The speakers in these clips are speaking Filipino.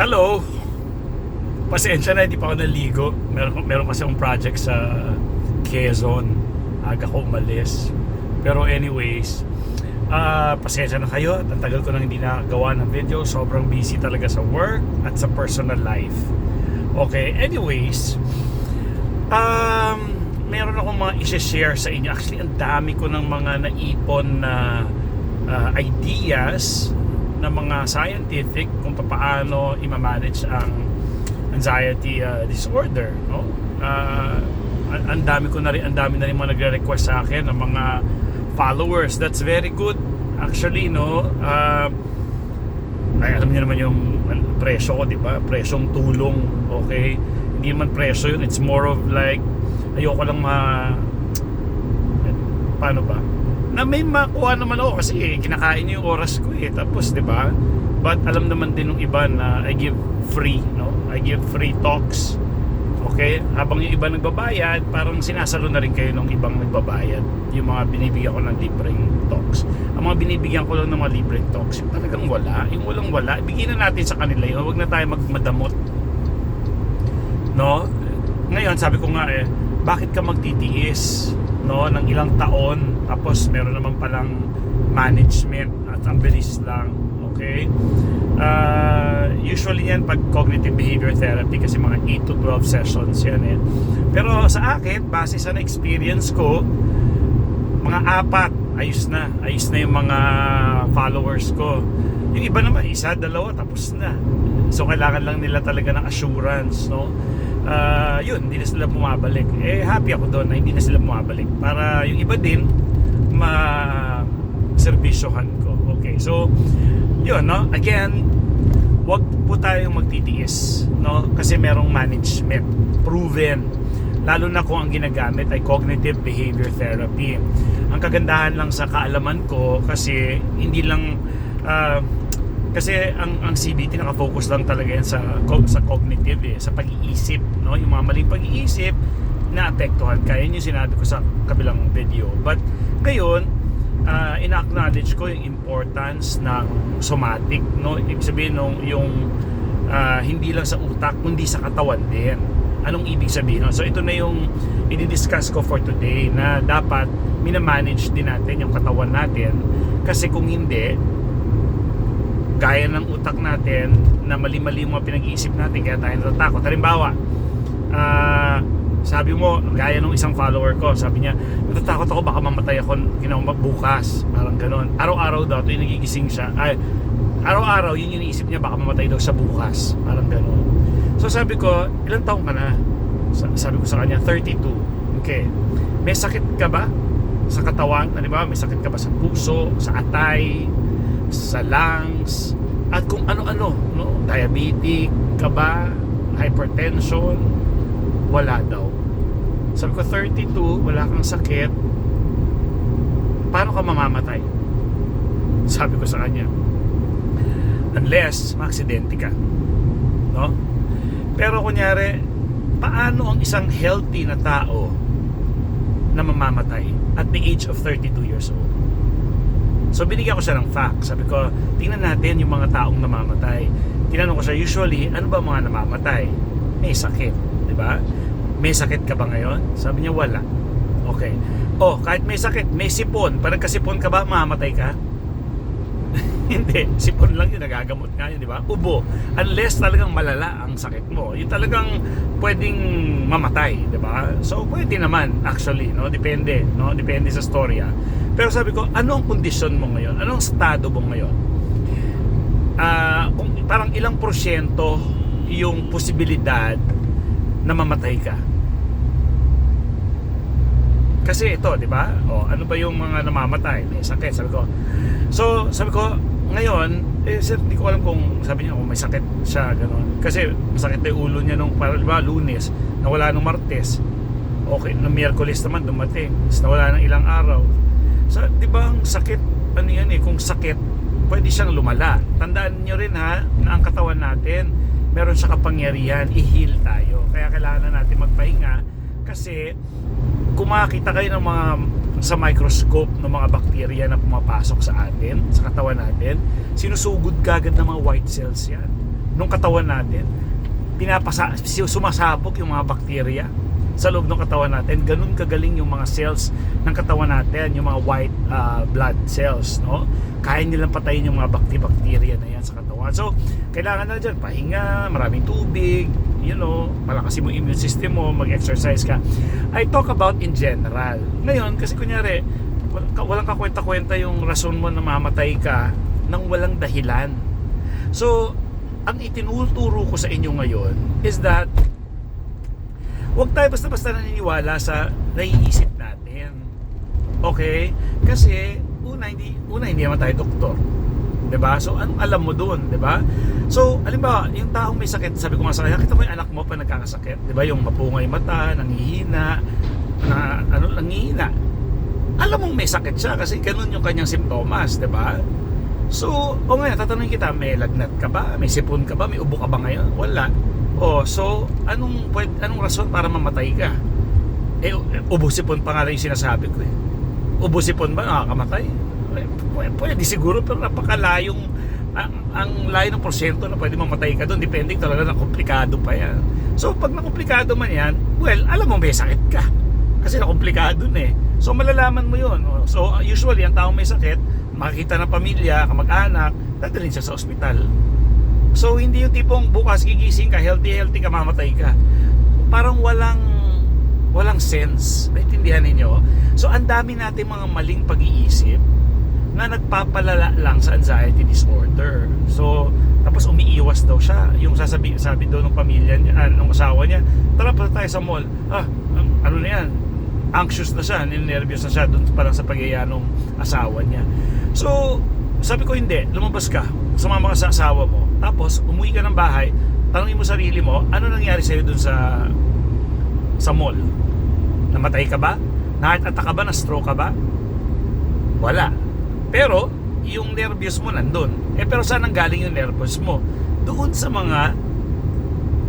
Hello! Pasensya na, hindi pa ako naligo. Meron, meron kasi akong project sa Quezon. Aga ko umalis. Pero anyways, ah pasensya na kayo. At ang tagal ko nang hindi nakagawa ng video. Sobrang busy talaga sa work at sa personal life. Okay, anyways, um, meron akong mga isi-share sa inyo. Actually, ang dami ko ng mga naipon na ah, ideas na mga scientific kung paano i-manage ang anxiety uh, disorder no? Ah, ang dami ko na rin ang dami na rin mga nagre-request sa akin ng mga followers. That's very good actually no? Ah, ay alam niyo naman yung presyo ko di ba? Presyong tulong okay? Hindi man presyo yun. It's more of like ayoko lang ma paano ba na may makuha naman ako kasi kinakain niyo yung oras ko eh. Tapos di ba? But alam naman din ng iba na I give free no? I give free talks. Okay? Habang yung iba nagbabayad parang sinasalo na rin kayo ng ibang nagbabayad. Yung mga binibigyan ko ng libreng talks. Ang mga binibigyan ko lang ng mga libreng talks yung talagang wala. Yung walang wala bigyan na natin sa kanila yun huwag na tayo magmadamot no? Ngayon sabi ko nga eh bakit ka magtitiis no ng ilang taon. Tapos meron naman palang management at ang bilis lang okay? Uh, usually yan pag cognitive behavior therapy kasi mga 8 to 12 sessions yan eh. Pero sa akin base sa na-experience ko mga apat ayos na. Ayos na yung mga followers ko. Yung iba naman isa dalawa tapos na. So kailangan lang nila talaga ng assurance no Ah, yun hindi na sila bumabalik. Eh happy ako doon na hindi na sila bumabalik. Para yung iba din ma serbisyohan ko. Okay so yun no? Again wag po tayong magtitiis no? Kasi merong management proven. Lalo na kung ang ginagamit ay cognitive behavior therapy. Ang kagandahan lang sa kaalaman ko kasi hindi lang ah, kasi ang ang CBT naka-focus lang talaga yan sa sa cognitive eh, sa pag-iisip no? Yung mga maling pag-iisip na apektuhan. Kaya yun yung sinabi ko sa kabilang video. But ngayon uh, ina-acknowledge ko yung importance ng somatic no? Ibig sabihin nung yung ah, hindi lang sa utak kundi sa katawan din. Anong ibig sabihin no? so ito na yung i-discuss ko for today na dapat minamanage din natin yung katawan natin. Kasi kung hindi gaya ng utak natin na mali-mali yung mga pinag-iisip natin kaya tayo natatakot. Halimbawa, ah, sabi mo, gaya ng isang follower ko, sabi niya, natatakot ako baka mamatay ako ginawa bukas. Parang ganon. Araw-araw daw, yung nagigising siya. Ay, araw-araw, yun yung iniisip niya, baka mamatay daw sa bukas. Parang ganon. So sabi ko, ilang taong ka na? Sa- Sabi ko sa kanya, 32. Okay. May sakit ka ba? Sa katawan? Ano ba? May sakit ka ba sa puso? Sa atay? Sa lungs at kung ano-ano no? Diabetic ka ba? Hypertension? Wala daw. Sabi ko 32 wala kang sakit. Paano ka mamamatay? Sabi ko sa kanya unless maaksidente ka. No? Pero kunyari paano ang isang healthy na tao na mamamatay at the age of 32 years old So binigyan ko siya ng fact. Sabi ko, tingnan natin yung mga taong namamatay. Tinanong ko siya, usually, ano ba mga namamatay? May sakit, di ba? May sakit ka ba ngayon? Sabi niya, wala. Okay. Oh, kahit may sakit, may sipon. Pag nagkasipon ka ba, mamamatay ka? Hindi. Sipon lang yun, nagagamot nga yun, di ba? Ubo. Unless talagang malala ang sakit mo. Yung talagang pwedeng mamatay, di ba? So, pwede naman, actually, no? Depende, no? Depende sa storya. Pero sabi ko, ano ang kondisyon mo ngayon? Anong estado mo ngayon? Ah, kung parang ilang porsyento yung posibilidad na mamatay ka? Kasi ito, di ba? O, ano ba yung mga namamatay? May sakit, sabi ko. So, sabi ko, ngayon, eh, sir, hindi ko alam kung, sabi niya, kung may sakit siya, gano'n. Kasi, masakit na yung ulo niya nung, para, di ba, lunes, nawala nung martes. Okay, nung miyerkules naman, dumating. Tapos nawala ng ilang araw. So, di ba, ang sakit, ano yan eh, kung sakit, pwede siyang lumala. Tandaan niyo rin ha, na ang katawan natin, meron siya kapangyarihan, i-heal tayo. Kaya kailangan na natin magpahinga kasi kung makakita kayo ng mga sa microscope ng mga bakterya na pumapasok sa atin, sa katawan natin, sinusugod kagad ng mga white cells yan. ng katawan natin. Pinapasa, sumasabog yung mga bakterya sa loob ng katawan natin. Ganun kagaling yung mga cells ng katawan natin, yung mga white ah, blood cells, no? Kaya nilang patayin yung mga bakti-bakterya na yan sa katawan. So, kailangan na dyan, pahinga, maraming tubig, you know, palakasin mo immune system mo, mag-exercise ka. I talk about in general. Ngayon, kasi kunyari, walang kakwenta-kwenta yung rason mo na mamatay ka nang walang dahilan. So, ang itinuturo ko sa inyo ngayon is that huwag tayo basta-basta naniniwala sa naiisip natin. Okay? Kasi, una, hindi, una, hindi naman tayo doktor. 'Di ba? So, anong alam mo doon? 'di ba? So, halimbawa, yung taong may sakit, sabi ko nga sa kanya, kita mo yung anak mo pa nagkakasakit. 'di ba? Yung mapungay mata, nangihina, na, ano, nangihina. Alam mong may sakit siya kasi ganun yung kanyang simptomas, 'di ba? So, o ngayon, tatanungin kita, may lagnat ka ba? May sipon ka ba? May ubo ka ba ngayon? Wala. O, so, anong, anong rason para mamatay ka? Eh, ubo sipon pa nga lang yung sinasabi ko eh. Ubo sipon ba nakakamatay? Eh, pwede, pwede siguro, pero napakalayong, ang, ang layo ng porsyento na pwede mamatay ka doon. Depende talaga na komplikado pa yan. So, pag nakomplikado man yan, well, alam mo may sakit ka. Kasi nakomplikado na eh. So, malalaman mo yun. So, usually, ang taong may sakit, makikita ng pamilya, kamag-anak, dadalhin siya sa ospital. So, hindi yung tipong bukas gigising ka, healthy-healthy ka, mamatay ka. Parang walang walang sense. Naintindihan ninyo? So, ang dami natin mga maling pag-iisip na nagpapalala lang sa anxiety disorder. So, tapos umiiwas daw siya. Yung sasabi, sabi daw ng pamilya niya, ah, ng asawa niya, tara pa tayo sa mall. Ah, ano na yan? Anxious na siya, ninervyos na siya doon pa lang sa pagyaya ng asawa niya. So, sabi ko hindi, lumabas ka, sumama ka sa asawa mo, tapos umuwi ka ng bahay, tanongin mo sarili mo, ano nangyari sa'yo doon sa sa mall? Namatay ka ba? Attack ka ba? Na-stroke ka ba? Wala. Pero, yung nervyos mo nandun. Eh, pero saan ang galing yung nervyos mo? Doon sa mga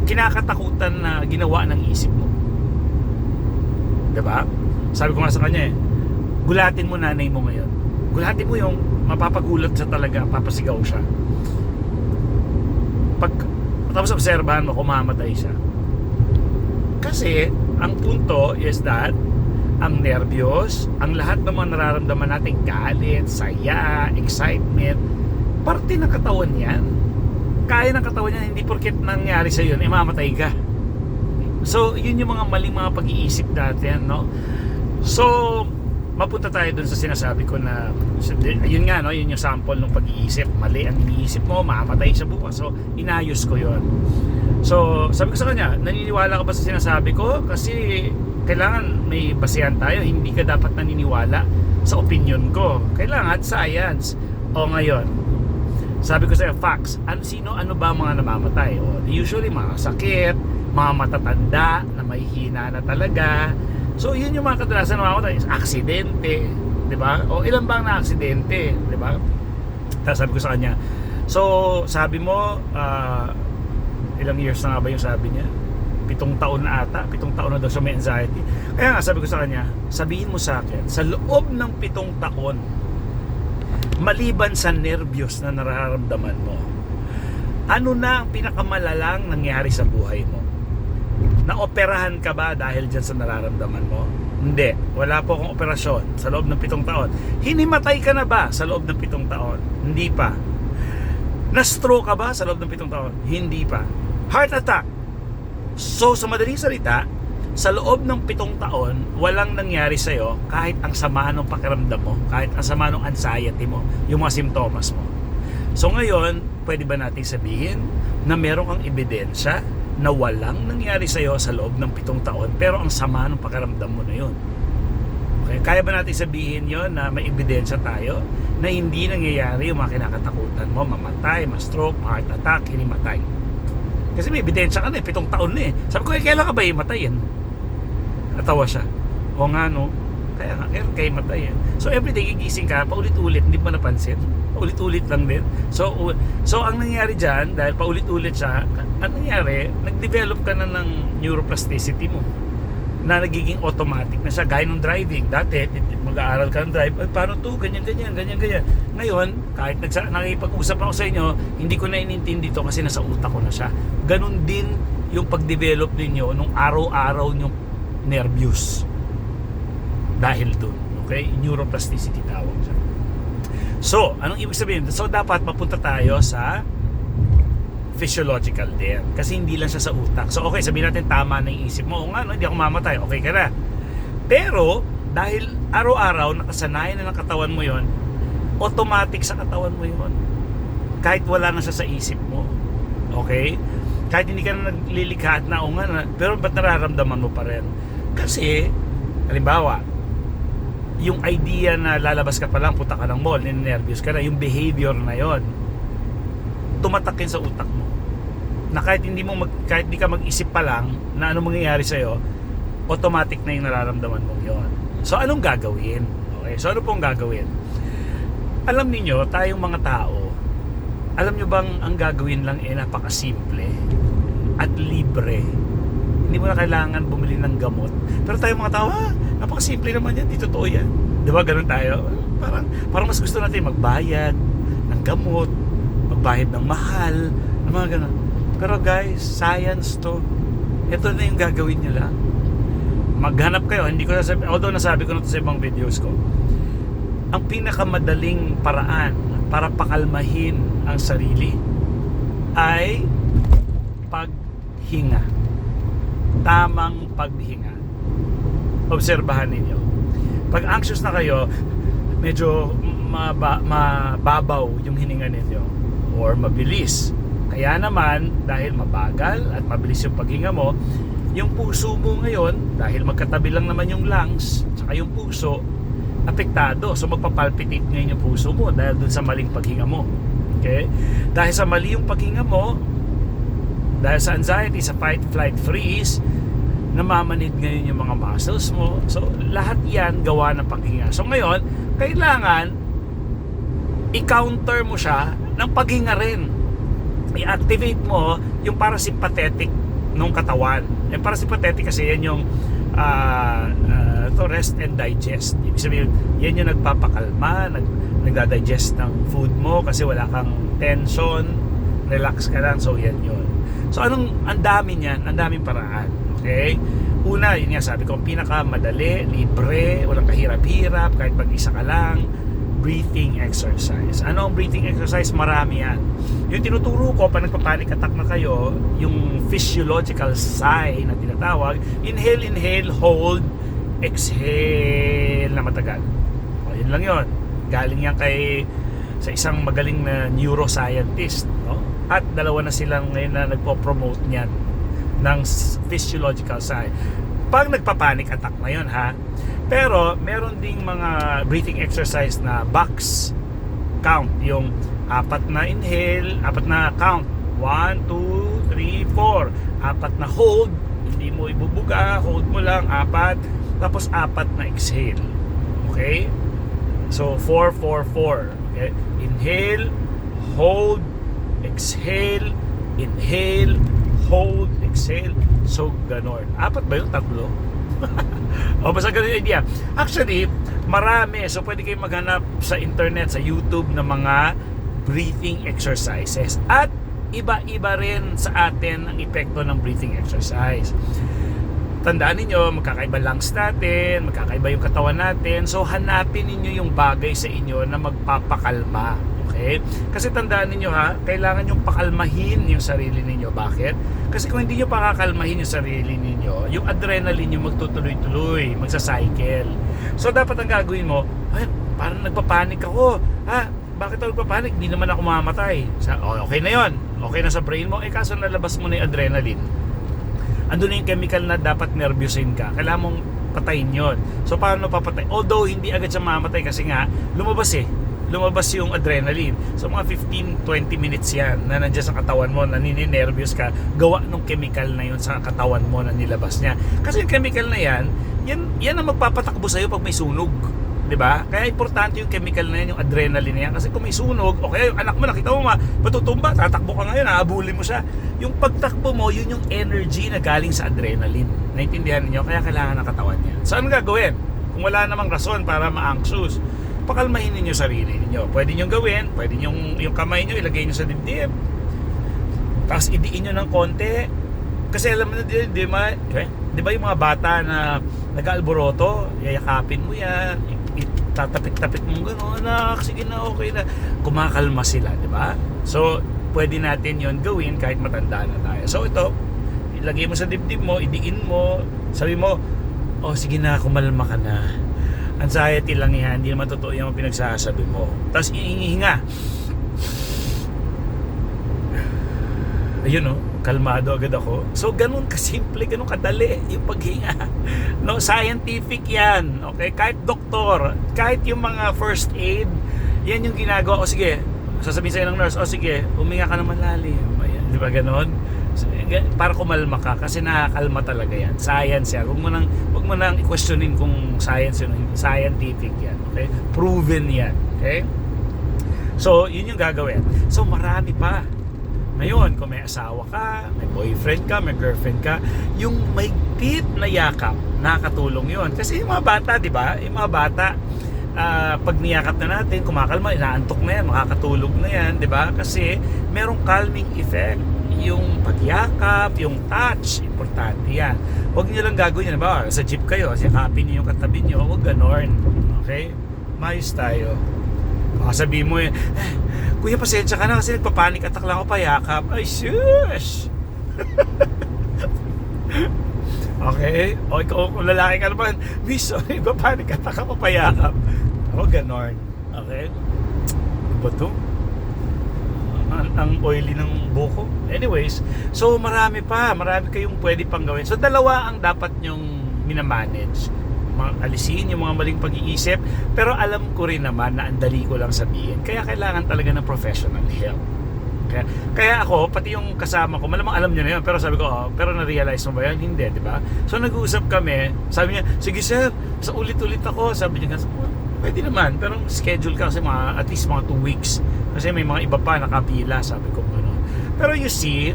kinakatakutan na ginawa ng isip mo. ba? Sabi ko nga sa kanya eh, gulatin mo nanay mo ngayon. Gulatin mo yung mapapagulat siya talaga, papasigaw siya. Pag tapos obserbahan mo kung mamamatay siya. Kasi ang punto is that ang nervyos, ang lahat ng mga nararamdaman natin, galit, saya, excitement, parte ng katawan yan. Kaya ng katawan yan, hindi porket nangyari sa yun, eh mamatay ka. So, yun yung mga maling mga pag-iisip natin, no? So, mapunta tayo dun sa sinasabi ko na yun nga, no? Yun yung sample ng pag-iisip. Mali ang iniisip mo, mamatay sa bukas. So, inayos ko yun. So, sabi ko sa kanya, naniniwala ka ba sa sinasabi ko? Kasi kailangan may basehan tayo. Hindi ka dapat naniniwala sa opinion ko. Kailangan science. O ngayon, sabi ko sa'yo, facts. Ano, sino, ano ba mga namamatay? O, usually, mga sakit, mga matatanda na may hina na talaga. So, yun yung mga kadalasan na mamamatay. Aksidente, di ba? O, ilan bang na aksidente, di ba? Tapos sabi ko sa kanya, so, sabi mo, ah, ilang years na nga ba yung sabi niya? Pitong taon na ata, pitong taon na daw siya may anxiety. Kaya nga, sabi ko sa kanya, sabihin mo sa akin, sa loob ng pitong taon, maliban sa nervyos na nararamdaman mo, ano na ang pinakamalalang nangyari sa buhay mo? Naoperahan ka ba dahil dyan sa nararamdaman mo? Hindi. Wala po akong operasyon sa loob ng pitong taon. Hinimatay ka na ba sa loob ng pitong taon? Hindi pa. Na-stroke ka ba sa loob ng pitong taon? Hindi pa. Heart attack. So, sa madaling salita, sa loob ng pitong taon, walang nangyari sa'yo kahit ang sama ng pakiramdam mo, kahit ang sama ng anxiety mo, yung mga simptomas mo. So ngayon, pwede ba natin sabihin na meron kang ebidensya na walang nangyari sa'yo sa loob ng pitong taon pero ang sama ng pakiramdam mo na yun? Okay? Kaya ba natin sabihin yon na may ebidensya tayo na hindi nangyayari yung mga kinakatakutan mo, mamatay, ma-stroke, ma-heart attack, hinimatay? Kasi may ebidensya ka na eh, pitong taon na eh. Sabi ko, eh, kailan ka ba himatayin? Natawa siya. O nga no, kaya nga, kaya kayo matay eh. So everyday gigising ka, paulit-ulit, hindi mo napansin. Paulit-ulit lang din. So, so ang nangyari dyan, dahil paulit-ulit siya, ang nangyari, nag-develop ka na ng neuroplasticity mo. na nagiging automatic na siya gaya ng driving dati mag-aaral ka ng drive ay paano to ganyan ganyan ganyan ganyan ngayon kahit nagsa, nakipag-usap ako sa inyo hindi ko na inintindi to kasi nasa utak ko na siya ganun din yung pag-develop ninyo nung araw-araw yung nervous dahil dun okay neuroplasticity tawag siya so anong ibig sabihin so dapat mapunta tayo sa physiological din. Kasi hindi lang siya sa utak. So okay, sabihin natin tama na yung isip mo. O nga, no, hindi ako mamatay. Okay ka na. Pero, dahil araw-araw nakasanayan na ng katawan mo yon automatic sa katawan mo yon Kahit wala na siya sa isip mo. Okay? Kahit hindi ka na naglilikha at na, o nga na, pero ba't nararamdaman mo pa rin? Kasi, halimbawa, yung idea na lalabas ka pa lang, punta ka ng mall, nervous ka na, yung behavior na yon tumatakin sa utak mo. Na kahit hindi mo mag, kahit hindi ka mag-isip pa lang na ano mangyayari sa iyo automatic na yung nararamdaman mo yon so anong gagawin? Okay so ano pong gagawin? Alam niyo tayong mga tao alam niyo bang ang gagawin lang eh napakasimple at libre? Hindi mo na kailangan bumili ng gamot. Pero tayong mga tao ah, napakasimple naman yan di totoo yan di ba ganun tayo parang, parang mas gusto natin magbayad ng gamot magbayad ng mahal, ng mga ganun. Pero guys, science to. Ito na yung gagawin nyo lang. Maghanap kayo, hindi ko nasabi, although nasabi ko na to sa ibang videos ko, ang pinakamadaling paraan para pakalmahin ang sarili ay paghinga. Tamang paghinga. Obserbahan ninyo. Pag anxious na kayo, medyo maba, mababaw yung hininga ninyo or mabilis. Kaya naman, dahil mabagal at mabilis yung paghinga mo, yung puso mo ngayon, dahil magkatabi lang naman yung lungs, saka yung puso, apektado. So magpapalpitate ngayon yung puso mo dahil dun sa maling paghinga mo. Okay? Dahil sa mali yung paghinga mo, dahil sa anxiety, sa fight, flight, freeze, namamanid ngayon yung mga muscles mo. So, lahat yan gawa ng paghinga. So, ngayon, kailangan i-counter mo siya ng paghinga rin. I-activate mo yung parasympathetic ng katawan. Yung parasympathetic kasi yan yung uh, uh, to rest and digest. Ibig sabihin, yan yung nagpapakalma, nag, nagda-digest ng food mo kasi wala kang tension, relax ka lang, so yan yun. So anong, ang dami niyan, ang daming paraan. Okay? Una, yun nga sabi ko, pinakamadali, libre, walang kahirap-hirap, kahit pag-isa ka lang, breathing exercise. Ano ang breathing exercise? Marami yan. Yung tinuturo ko, pag nagpapanik attack na kayo, yung physiological sigh na tinatawag, inhale, inhale, hold, exhale na matagal. O, yun lang yun. Galing yan kay sa isang magaling na neuroscientist. No? At dalawa na silang ngayon na nagpo-promote niyan ng physiological sigh. Pag nagpapanik attack na yun ha, pero meron ding mga breathing exercise na box count. Yung apat na inhale, apat na count. 1, 2, 3, 4. Apat na hold, hindi mo ibubuga, hold mo lang, apat. Tapos apat na exhale. Okay? So 4, 4, 4. Okay? Inhale, hold, exhale, inhale, hold, exhale. So, ganon. Apat ba yung tatlo? o basta ganun yung idea. Actually, marami. So pwede kayong maghanap sa internet, sa YouTube ng mga breathing exercises. At iba-iba rin sa atin ang epekto ng breathing exercise. Tandaan ninyo, magkakaiba lungs natin, magkakaiba yung katawan natin. So hanapin ninyo yung bagay sa inyo na magpapakalma. Okay? Kasi tandaan ninyo ha, kailangan yung pakalmahin yung sarili ninyo. Bakit? Kasi kung hindi nyo pakakalmahin yung sarili ninyo, yung adrenaline nyo magtutuloy-tuloy, magsa-cycle. So dapat ang gagawin mo, ay, parang nagpapanik ako. Ha? Bakit ako nagpapanik? Hindi naman ako mamatay. Sa, oh, okay na yon Okay na sa brain mo. Eh kaso nalabas mo na yung adrenaline. Ando na yung chemical na dapat nervousin ka. Kailangan mong patayin yon So paano papatay? Although hindi agad siya mamatay kasi nga lumabas eh lumabas yung adrenaline. So mga 15-20 minutes yan na nandiyan sa katawan mo, na nininervyos ka, gawa ng chemical na yun sa katawan mo na nilabas niya. Kasi yung chemical na yan, yan, yan ang magpapatakbo sa'yo pag may sunog. di ba? Kaya importante yung chemical na yan, yung adrenaline na yan. Kasi kung may sunog, o kaya yung anak mo, nakita mo ma, matutumba, tatakbo ka ngayon, hahabulin mo siya. Yung pagtakbo mo, yun yung energy na galing sa adrenaline. Naintindihan niyo Kaya kailangan ng katawan niya. So, ano gagawin? Kung wala namang rason para ma-anxious, pakalmahin ninyo sarili ninyo. Pwede nyo gawin, pwede nyo, yung kamay nyo, ilagay nyo sa dibdib. Tapos idiin nyo ng konti. Kasi alam mo na, di, di ba, eh, di ba yung mga bata na nag-alboroto, yayakapin mo yan, itatapit-tapit mo gano'n, anak, sige na, okay na. Kumakalma sila, di ba? So, pwede natin yon gawin kahit matanda na tayo. So, ito, ilagay mo sa dibdib mo, idiin mo, sabi mo, oh, sige na, kumalma ka na. Anxiety lang yan, hindi naman totoo yung pinagsasabi mo. Tapos, iingihinga. ayun no, kalmado agad ako. So ganun kasimple, ganun kadali yung paghinga. No, scientific 'yan. Okay, kahit doktor, kahit yung mga first aid, 'yan yung ginagawa. O sige, sasabihin sa'yo ng nurse, o sige, huminga ka naman lalim. Ayan, di ba ganun? Para kumalma ka kasi nakakalma talaga yan. Science yan. Huwag mo nang, huwag mo nang i-questionin kung science yun. Scientific yan. Okay? Proven yan. Okay? So, yun yung gagawin. So, marami pa. Ngayon, kung may asawa ka, may boyfriend ka, may girlfriend ka, yung may tit na yakap, nakakatulong yun. Kasi yung mga bata, di ba? Yung mga bata, ah, pag niyakap na natin, kumakalma, inaantok na yan, makakatulog na yan, di ba? Kasi merong calming effect. Yung pagyakap, yung touch, importante yan. Huwag nyo lang gagawin yan. Ba, sa jeep kayo, yakapin niyo yung katabi nyo, huwag ganon. Okay? Mayos tayo. Baka sabihin mo eh, Kuya, pasensya ka na kasi nagpapanik attack lang ako payakap. Ay, shush! okay? O ikaw, kung lalaki ka naman, Miss, sorry, nagpapanik attack ako payakap. Ako ganon. Okay? Ano ba to? Ang, oily ng buko. Anyways, so marami pa. Marami kayong pwede pang gawin. So dalawa ang dapat nyong minamanage. Alisin yung mga maling pag-iisip pero alam ko rin naman na ang ko lang sabihin. Kaya kailangan talaga ng professional help. Kaya, kaya ako pati yung kasama ko malamang alam niya na yun pero sabi ko oh, pero na-realize mo ba yan hindi di ba? So nag-uusap kami. Sabi niya sige sir sa ulit-ulit ako. Sabi niya "Well, pwede naman pero schedule ka kasi mga at least mga 2 weeks kasi may mga iba pa nakapila sabi ko ano pero you see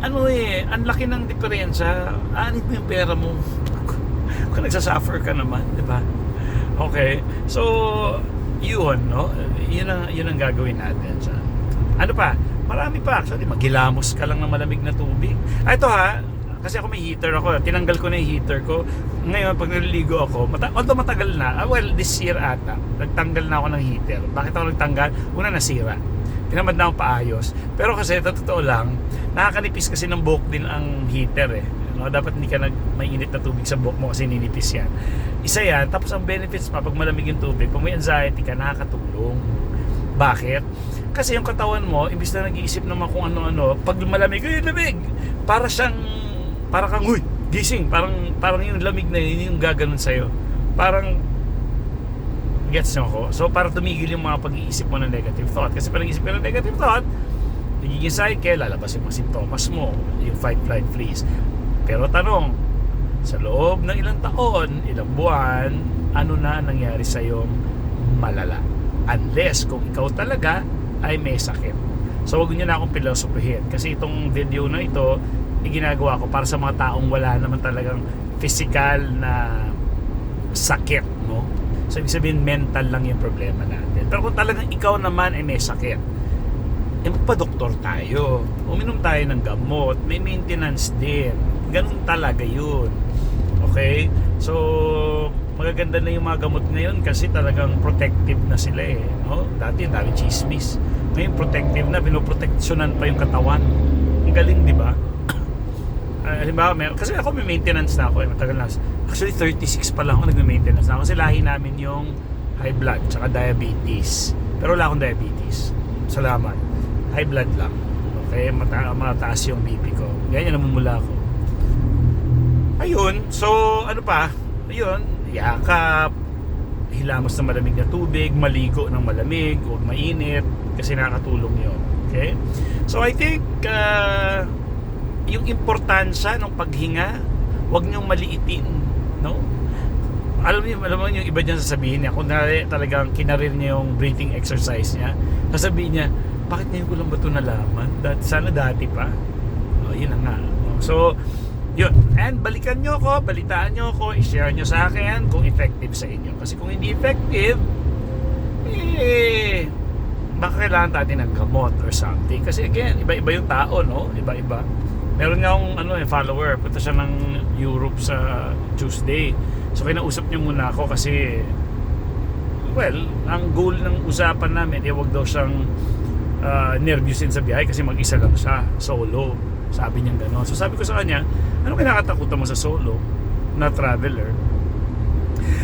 ano eh, ang laki ng diferensya. Anit mo yung pera mo. Kung nagsasuffer ka naman, di ba? Okay. So, yun, no? Yun ang, yun ang gagawin natin. So, ano pa? Marami pa. Actually, magilamos ka lang ng malamig na tubig. Ah, ito ha, kasi ako may heater ako. Tinanggal ko na yung heater ko. Ngayon, pag naliligo ako, mata although matagal na, ah, well, this year ata, nagtanggal na ako ng heater. Bakit ako nagtanggal? Una, nasira. Tinamad na akong paayos. Pero kasi, sa totoo lang, nakakanipis kasi ng buhok din ang heater eh. No, dapat hindi ka nag may init na tubig sa buhok mo kasi ninipis yan. Isa yan. Tapos ang benefits pa, pag malamig yung tubig, pag may anxiety ka, nakakatulong. Bakit? Kasi yung katawan mo, imbis na nag-iisip naman kung ano-ano, pag malamig, ay lamig! Para siyang, para kang, huy, gising. Parang, parang yung lamig na yun, yun yung gaganon sa'yo. Parang, gets nyo ako? So, para tumigil yung mga pag-iisip mo ng negative thought. Kasi pag nag-iisip ka ng negative thought, nagiging cycle, lalabas yung mga simptomas mo, yung fight, flight, freeze. Pero tanong, sa loob ng ilang taon, ilang buwan, ano na ang nangyari sa yung malala? Unless kung ikaw talaga ay may sakit. So wag niyo na akong pilosopihin kasi itong video na ito iginagawa ko para sa mga taong wala naman talagang physical na sakit, no? So ibig sabihin mental lang yung problema natin. Pero kung talagang ikaw naman ay may sakit, eh magpa-doktor tayo. Uminom tayo ng gamot. May maintenance din. Ganun talaga yun. Okay? So, magaganda na yung mga gamot ngayon kasi talagang protective na sila eh. No? Dati, ang dami chismis. Ngayon, protective na. Pinoproteksyonan pa yung katawan. Ang galing, di ba? Ah, halimbawa, may, kasi ako may maintenance na ako eh, matagal na. Actually, 36 pa lang ako nagme-maintenance na ako kasi lahi namin yung high blood tsaka diabetes. Pero wala akong diabetes. Salamat. High blood lang. Okay, mata mataas yung BP ko. Ganyan namumula ako. Ayun, so ano pa? Ayun, yakap, hilamos ng malamig na tubig, maligo ng malamig, huwag mainit, kasi nakakatulong yun. Okay? So I think, uh, yung importansya ng paghinga, huwag niyong maliitin, no? alam niyo, alam mo yung iba dyan sasabihin niya, kung talagang kinarir niya yung breathing exercise niya, sasabihin niya, bakit ngayon ko lang ba ito nalaman? Dat, sana dati pa. Oh, yun na nga. So, yun. And balikan nyo ako, balitaan nyo ako, i-share nyo sa akin kung effective sa inyo. Kasi kung hindi effective, eh, baka kailangan natin ng gamot or something. Kasi again, iba-iba yung tao, no? Iba-iba. Meron nga akong ano, eh, follower, punta siya ng Europe sa Tuesday. So kinausap niya muna ako kasi well, ang goal ng usapan namin, eh, wag daw siyang uh, nervyusin sa biyahe kasi mag-isa lang siya, solo. Sabi niya gano'n. So sabi ko sa kanya, ano kinakatakutan mo sa solo na traveler?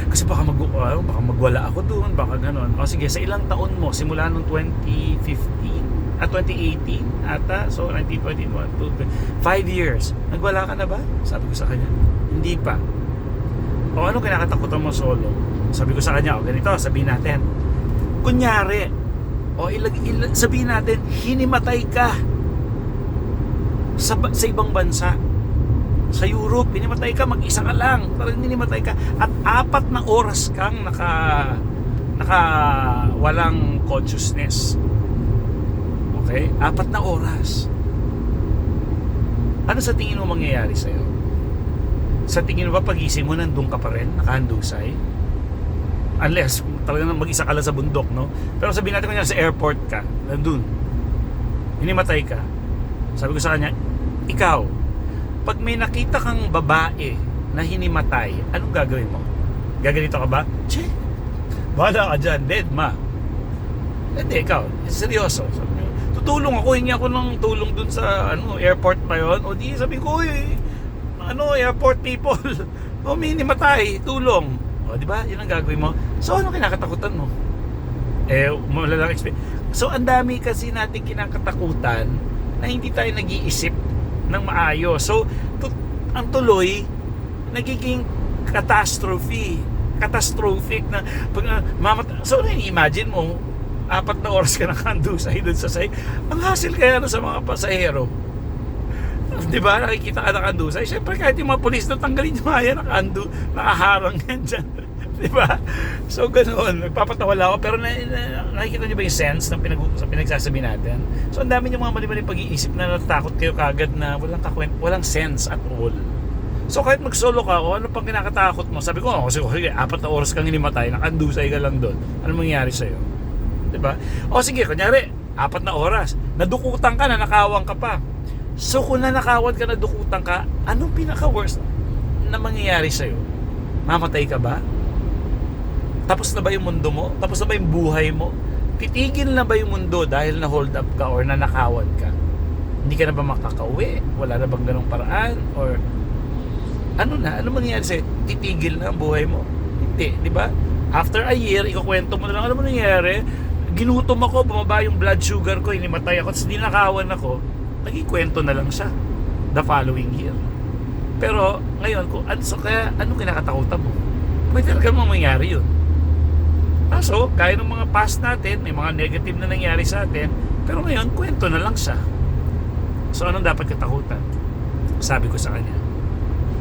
Kasi baka, mag, uh, baka magwala ako doon, baka gano'n. O sige, sa ilang taon mo, simula nung 2015, at 2018 ata, so 1921, 5 years. Nagwala ka na ba? Sabi ko sa kanya, hindi pa. O ano kinakatakutan mo solo? Sabi ko sa kanya, o ganito, sabihin natin. Kunyari, o ilag, ilag, sabihin natin, hinimatay ka sa, sa ibang bansa. Sa Europe, hinimatay ka, mag-isa ka lang. Parang hinimatay ka. At apat na oras kang naka, naka walang consciousness. Okay? Apat na oras. Ano sa tingin mo mangyayari sa'yo? Sa tingin mo ba pagising mo nandun ka pa rin, nakahandusay? Unless talagang mag-isa ka lang sa bundok, no? Pero sabihin natin kanya sa airport ka, nandun. Hinimatay ka. Sabi ko sa kanya, ikaw, pag may nakita kang babae na hinimatay, anong gagawin mo? Gaganito ka ba? Che, bahala ka dyan, dead ma. Hindi, ikaw, seryoso. Sabi niya, tutulong ako, hingi ako ng tulong dun sa ano, airport pa yon. O di, sabi ko, eh, ano, airport people. o may hinimatay, tulong. O, di ba? Yun ang gagawin mo. So, ano kinakatakutan mo? Eh, malalang experience. So, ang dami kasi natin kinakatakutan na hindi tayo nag-iisip ng maayos. So, tu- ang tuloy, nagiging catastrophe. Catastrophic na pag uh, mamat So, imagine mo, apat na oras ka nakandusay doon sa say. Ang hassle kaya no sa mga pasahero. Di ba? Nakikita ka nakandusay. Siyempre, kahit yung mga polis na tanggalin yung mga yan, nakandu, nakaharang yan dyan. Di ba? So, ganoon. Nagpapatawala ako. Pero na, na, nakikita niyo ba yung sense ng pinag, sa pinagsasabi natin? So, ang dami yung mga mali-mali pag-iisip na natatakot kayo kagad na walang, kakwent, walang sense at all. So, kahit mag-solo ka, o ano pang kinakatakot mo? Sabi ko, oh, kasi sige, apat na oras kang hinimatay, nakandusay ka lang doon. Ano mangyayari sa'yo? Di ba? O sige, kunyari, apat na oras, nadukutan ka, nanakawang ka pa. So kung nanakawan ka, nadukutan ka, anong pinaka-worst na mangyayari sa'yo? Mamatay ka ba? Tapos na ba yung mundo mo? Tapos na ba yung buhay mo? Titigil na ba yung mundo dahil na hold up ka or nanakawan ka? Hindi ka na ba makakauwi? Wala na bang ganong paraan? Or ano na? Ano mangyayari sa'yo? Titigil na ang buhay mo? Hindi, di ba? After a year, ikukwento mo na lang, ano mo nangyayari? Ginutom ako, bumaba yung blood sugar ko, hinimatay ako, tapos dinakawan ako, naging kwento na lang siya the following year. Pero ngayon, kung, ano, so, kaya ano kinakatakutan mo? Pwede talaga mo mangyari yun. Kaso, kaya ng mga past natin, may mga negative na nangyari sa atin, pero ngayon, kwento na lang siya. So, anong dapat katakutan? Sabi ko sa kanya.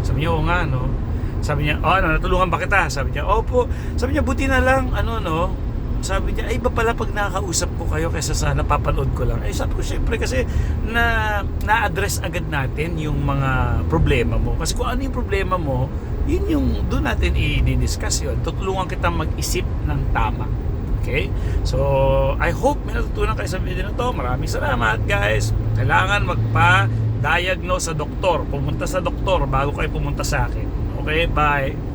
Sabi niya, oo nga, no? Sabi niya, oh, ano, natulungan ba kita? Sabi niya, opo. Sabi niya, buti na lang, ano, no? Sabi niya, ay, iba pala pag nakakausap ko kayo kaysa sa napapanood ko lang. Eh, sabi ko, syempre, kasi na, na-address agad natin yung mga problema mo. Kasi kung ano yung problema mo, yun yung doon natin i-discuss yun. Tutulungan kita mag-isip ng tama. Okay? So, I hope may natutunan kayo sa video na to. Maraming salamat, guys. Kailangan magpa-diagnose sa doktor. Pumunta sa doktor bago kayo pumunta sa akin. Okay? Bye.